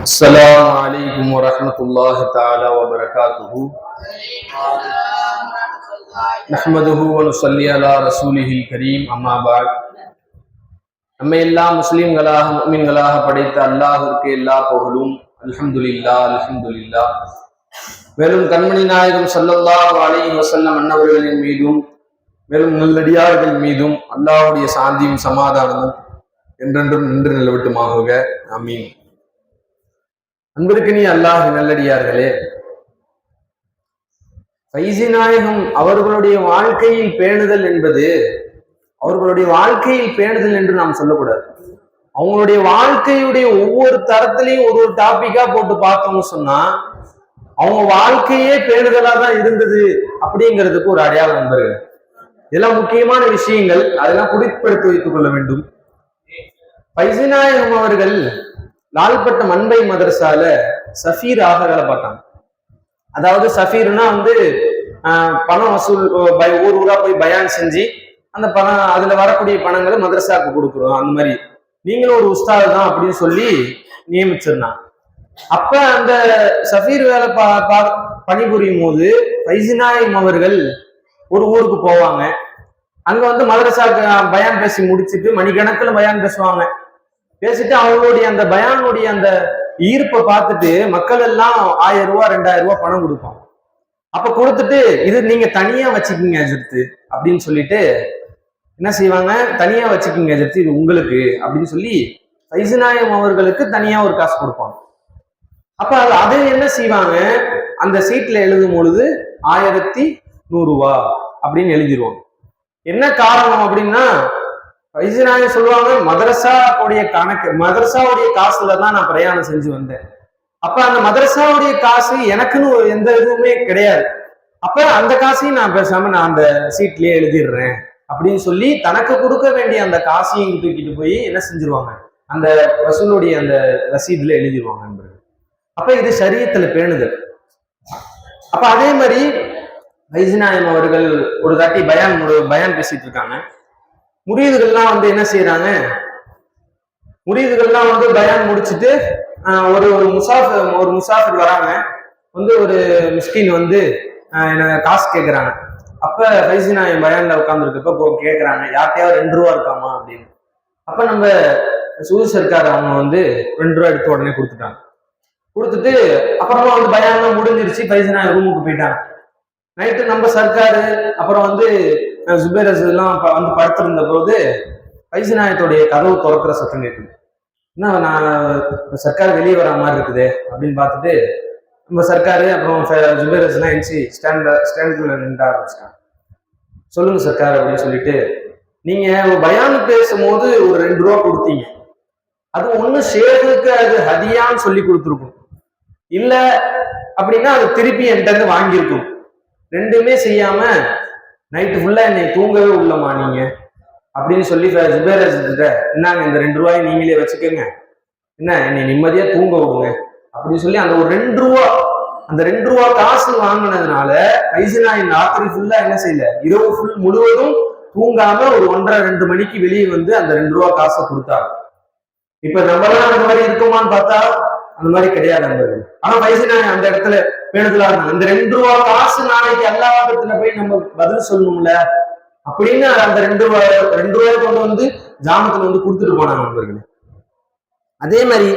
السلام عليكم ورحمة الله تعالى وبركاته نحمده ونصلي على رسوله الكريم أما بعد நம்மை எல்லா முஸ்லிம்களாக முஸ்லிம்களாக படைத்த அல்லாஹிற்கு எல்லா புகழும் அல்ஹம்துலில்லா அல்ஹம்துலில்லா மேலும் கண்மணி நாயகம் ஸல்லல்லாஹு அலைஹி வஸல்லம் அன்னவர்களின் மீதும் மேலும் நல்லடியார்கள் மீதும் அல்லாஹ்வுடைய சாந்தியும் சமாதானமும் என்றென்றும் நின்று நிலவட்டுமாக ஆமீன் அன்பிற்கு நீ அல்லாஹ் நல்லடியார்களே. பைசி நாயகம் அவர்களுடைய வாழ்க்கையில் பேணுதல் என்பது அவர்களுடைய வாழ்க்கையில் பேணுதல் என்று நாம் சொல்லக்கூடாது. அவங்களுடைய வாழ்க்கையுடைய ஒவ்வொரு தரத்திலையும் ஒரு ஒரு டாபிக்கா போட்டு பார்த்தோம்னு சொன்னா அவங்க வாழ்க்கையே பேணுதலா தான் இருந்தது அப்படிங்கிறதுக்கு ஒரு அடையாளம் நண்பர்கள். இதெல்லாம் முக்கியமான விஷயங்கள் அதெல்லாம் குறிப்படுத்தி வைத்துக் கொள்ள வேண்டும். பைசிநாயகம் அவர்கள் லால்பட்ட மண்பை மதரசால சஃபீராக வேலை பார்த்தாங்க. அதாவது சஃபீர்னா வந்து பணம் வசூல் ஊர் ஊரா போய் பயான் செஞ்சு அந்த பணம் அதுல வரக்கூடிய பணங்களை மதரசாவுக்கு கொடுக்குறோம். அந்த மாதிரி. நீங்களும் ஒரு உஸ்தாது தான் அப்படின்னு சொல்லி நியமிச்சிருந்தான் அப்ப அந்த சஃபீர் வேலை பா பா- பணிபுரியும் போது ஃபைசினாயம் அவர்கள் ஒரு ஊருக்கு போவாங்க. அங்க வந்து மதரசாக்கு பயான் பேசி முடிச்சிட்டு மணிக்கணக்கில் பயான் பேசுவாங்க. பேசிட்டு அவங்களுடைய அந்த பயானுடைய அந்த ஈர்ப்பை பார்த்துட்டு மக்கள் எல்லாம் ஆயிரம் ரூபா ரெண்டாயிரம் ரூபாய் பணம் கொடுப்பாங்க அப்ப கொடுத்துட்டு இது நீங்க தனியா வச்சுக்கீங்க எதிர்த்து அப்படின்னு சொல்லிட்டு என்ன செய்வாங்க? தனியா வச்சுக்கீங்க எதிர்த்து இது உங்களுக்கு அப்படின்னு சொல்லி வைசுநாயம் அவர்களுக்கு தனியா ஒரு காசு கொடுப்பாங்க. அப்ப அது அது என்ன செய்வாங்க? அந்த சீட்ல எழுதும் பொழுது ஆயிரத்தி நூறுரூவா அப்படின்னு எழுதிடுவாங்க என்ன காரணம் அப்படின்னா வைசிநாயகம் சொல்லுவாங்க மதரசா உடைய கணக்கு மதரசாவுடைய காசுல தான் நான் பிரயாணம் செஞ்சு வந்தேன். அப்ப அந்த மதரசாவுடைய காசு எனக்குன்னு ஒரு எந்த இதுவுமே கிடையாது. அப்ப அந்த காசையும் நான் பேசாம நான் அந்த சீட்லயே எழுதிடுறேன் அப்படின்னு சொல்லி தனக்கு கொடுக்க வேண்டிய அந்த காசையும் தூக்கிட்டு போய் என்ன செஞ்சிருவாங்க? அந்த வசூலுடைய அந்த ரசீதுல எழுதிடுவாங்க நண்பர்கள். அப்ப இது சரியத்துல பேணுதல். அப்ப அதே மாதிரி வைசிநாயம் அவர்கள் ஒரு தாட்டி பயான் ஒரு பயான் பேசிட்டு இருக்காங்க. முரீதுகள்லாம் வந்து என்ன செய்யறாங்க முரீதுகள்லாம் வந்து பயான் முடிச்சுட்டு ஒரு ஒரு முசாஃபர் ஒரு முசாஃபர் வராங்க. வந்து ஒரு மிஸ்கின் வந்து ஆஹ், என்ன காசு கேட்குறாங்க அப்போ ஃபைசி என் பயானில் உட்காந்துருக்கப்ப இப்போ கேட்குறாங்க யார்கிட்டயாவது ரெண்டு ரூபா இருக்காமா? அப்படின்னு. அப்போ நம்ம சூது சர்க்கார் அவங்க வந்து ரெண்டு ரூபா எடுத்து உடனே கொடுத்துட்டாங்க. கொடுத்துட்டு அப்புறமா வந்து பயான்லாம் முடிஞ்சிருச்சு. ஃபைசி ரூமுக்கு போயிட்டாங்க. நைட்டு நம்ம சர்க்காரு அப்புறம் வந்து ஜுபேர் எல்லாம் ப- வந்து படுத்திருந்த போது வைசிநாயகத்துடைய கதவு திறக்கிற சத்தம் கேட்குது. என்ன நான் சர்க்கார் வெளியே வர மாதிரி இருக்குது அப்படின்னு பார்த்துட்டு நம்ம சர்க்காரு அப்புறம் ஜுபேர் எல்லாம் எழுச்சி ஸ்டாண்ட்ல ஸ்டாண்டுக்குள்ள நின்று ஆரம்பிச்சிட்டாங்க. சொல்லுங்க சர்க்கார் அப்படின்னு சொல்லிட்டு நீங்க ஒரு பயான் பேசும்போது ஒரு ரெண்டு ரூபா கொடுத்தீங்க. அது ஒண்ணு ஷேகுக்கு அது ஹதியான்னு சொல்லி கொடுத்துருக்கும். இல்ல அப்படின்னா அது திருப்பி என்கிட்ட வாங்கியிருக்கும். ரெண்டுமே செய்யாம நைட்டு ஃபுல்லாக என்னை தூங்கவே உள்ளமா நீங்க. அப்படின்னு சொல்லி ஜுபேர் கிட்ட என்னங்க இந்த ரெண்டு ரூபாய் நீங்களே வச்சுக்கோங்க. என்ன என்னை நிம்மதியா தூங்க விடுங்க. அப்படின்னு சொல்லி அந்த ஒரு ரெண்டு ரூபா அந்த ரெண்டு ரூபா காசு வாங்கினதுனால கைசினாய் ராத்திரி ஃபுல்லா என்ன செய்யல? இரவு ஃபுல் முழுவதும் தூங்காம ஒரு ஒன்றரை ரெண்டு மணிக்கு வெளியே வந்து அந்த ரெண்டு ரூபா காசை கொடுத்தாங்க. இப்ப நம்மளாம் அந்த மாதிரி இருக்குமான்னு பார்த்தா அந்த மாதிரி கிடையாது அந்த ஆனா வயசு நான் அந்த இடத்துல பேணுதலா இருந்தாங்க அந்த ரெண்டு ரூபா காசு நாளைக்கு எல்லா இடத்துல போய் நம்ம பதில் சொல்லணும்ல? அப்படின்னு அந்த ரெண்டு ரூபாய் ரெண்டு ரூபாய் கொண்டு வந்து ஜாமத்துல வந்து கொடுத்துட்டு போனாங்க நண்பர்களே. அதே மாதிரி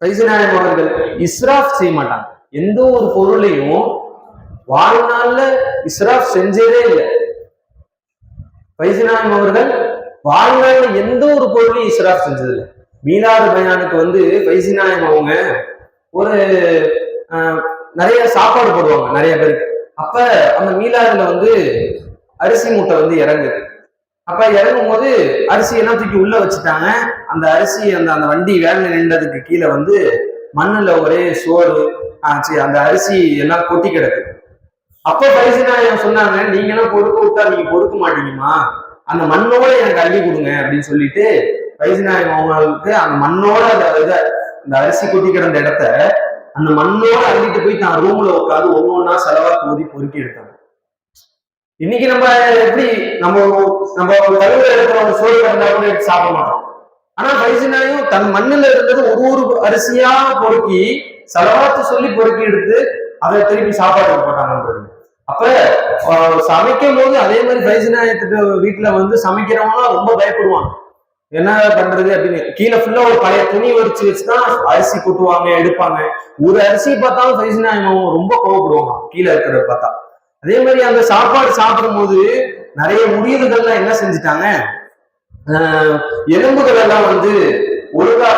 வைசநாயகம் அவர்கள் இஸ்ராஃப் செய்ய மாட்டாங்க. எந்த ஒரு பொருளையும் வாழ்நாள்ல இஸ்ராஃப் செஞ்சதே இல்லை. வைசநாயகம் அவர்கள் வாழ்நாள்ல எந்த ஒரு பொருளையும் இஸ்ராஃப் செஞ்சதில்லை. மீனாது பயானுக்கு வந்து வைசிநாயகம் அவங்க ஒரு நிறைய சாப்பாடு போடுவாங்க நிறைய பேருக்கு. அப்ப அந்த மீலாதுல வந்து அரிசி மூட்டை வந்து இறங்குது. அப்ப இறங்கும் போது அரிசி எல்லாம் தூக்கி உள்ள வச்சுட்டாங்க. அந்த அரிசி அந்த அந்த வண்டி வேலை நின்றதுக்கு கீழே வந்து மண்ணில் ஒரே சோறு சரி, அந்த அரிசி எல்லாம் கொட்டி கிடக்கு. அப்போ பரிசுநாயகம் சொன்னாங்க நீங்க எல்லாம் பொறுக்க விட்டா நீங்க பொறுக்க மாட்டீங்கம்மா. அந்த மண்ணோட எனக்கு அள்ளி கொடுங்க அப்படின்னு சொல்லிட்டு பரிசுநாயகம் அவங்களுக்கு அந்த மண்ணோட அந்த இதை இந்த அரிசி கொட்டி கிடந்த இடத்த அந்த மண்ணோட அள்ளிட்டு போய் தான் ரூம்ல உட்காந்து ஒவ்வொன்றா செலவா ஊதி பொறுக்கி எடுத்தாங்க. இன்னைக்கு நம்ம எப்படி நம்ம நம்ம ஒரு கழுவுல இருக்கிற ஒரு சோறு கிடந்தா கூட எடுத்து சாப்பிட மாட்டோம். ஆனா பைசினாயும் தன் மண்ணுல இருந்தது ஒரு ஒரு அரிசியா பொறுக்கி செலவாத்து சொல்லி பொறுக்கி எடுத்து அதை திருப்பி சாப்பாட்டுக்கு போட்டாங்கன்றது அப்ப சமைக்கும் போது அதே மாதிரி பைசினாயத்துக்கு வீட்டுல வந்து சமைக்கிறவங்க ரொம்ப பயப்படுவாங்க. என்ன பண்றது அப்படின்னு. கீழே ஃபுல்லா ஒரு பழைய துணி வரிச்சு வச்சுதான் அரிசி கொட்டுவாங்க எடுப்பாங்க. ஒரு அரிசி பார்த்தாலும் பைசினாயம் ரொம்ப கோவப்படுவாங்க. கீழே இருக்கிறத பார்த்தா. அதே மாதிரி அந்த சாப்பாடு சாப்பிடும் போது நிறைய முடிவுகள்லாம் என்ன செஞ்சுட்டாங்க? எலும்புகள் எல்லாம் வந்து ஒழுங்கா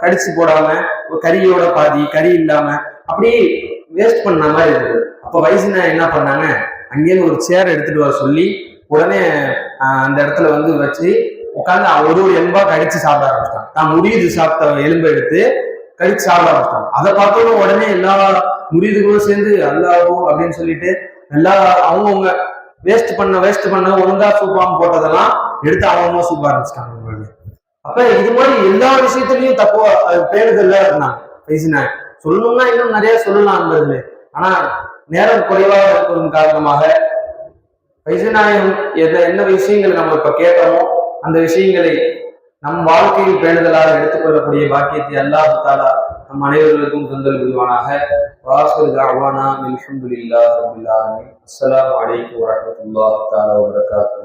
கடிச்சு போடாம ஒரு கறியோட பாதி கறி இல்லாம அப்படி வேஸ்ட் பண்ண மாதிரி இருந்தது. அப்போ வயசுனா என்ன பண்ணாங்க? அங்கேயிருந்து ஒரு சேர் எடுத்துட்டு வர சொல்லி உடனே அந்த இடத்துல வந்து வச்சு உட்காந்து ஒரு ஒரு எலும்பா கடிச்சு சாப்பிட ஆரம்பிச்சிட்டான். தான் முடியுது சாப்பிட்ட எலும்பை எடுத்து கடிச்சு சாப்பிட ஆரம்பிச்சிட்டான். அதை பார்த்தோம் உடனே எல்லா முடியுதுகளும் சேர்ந்து அல்லாவோ அப்படின்னு சொல்லிட்டு எல்லா அவங்கவுங்க வேஸ்ட் பண்ண வேஸ்ட் பண்ண ஒழுங்கா சூப்பாம போட்டதெல்லாம் எடுத்து அவங்கவுங்க சூப்ப ஆரம்பிச்சிட்டாங்க உங்களுக்கு அப்ப இது மாதிரி எல்லா விஷயத்துலயும் தப்பு பேருதல்ல இருந்தாங்க வயசுனா சொல்லணும்னா இன்னும் நிறைய சொல்லலாம் நண்பர்களே ஆனா நேரம் குறைவாக இருப்பதன் காரணமாக வைசநாயகம் எதை என்ன விஷயங்கள் நம்ம இப்ப கேட்டோமோ அந்த விஷயங்களை நம் வாழ்க்கையில் பேணுதலாக எடுத்துக்கொள்ளக்கூடிய பாக்கியத்தை அல்லாஹு தாலா நம் அனைவர்களுக்கும் தந்தல் புரிவானாக வாசல் தாவானா அல்ஹம்துலில்லாஹி ரப்பில் அஸ்லாம் அஸ்ஸலாமு வரமத்துல்லா தாலா வரகாத்து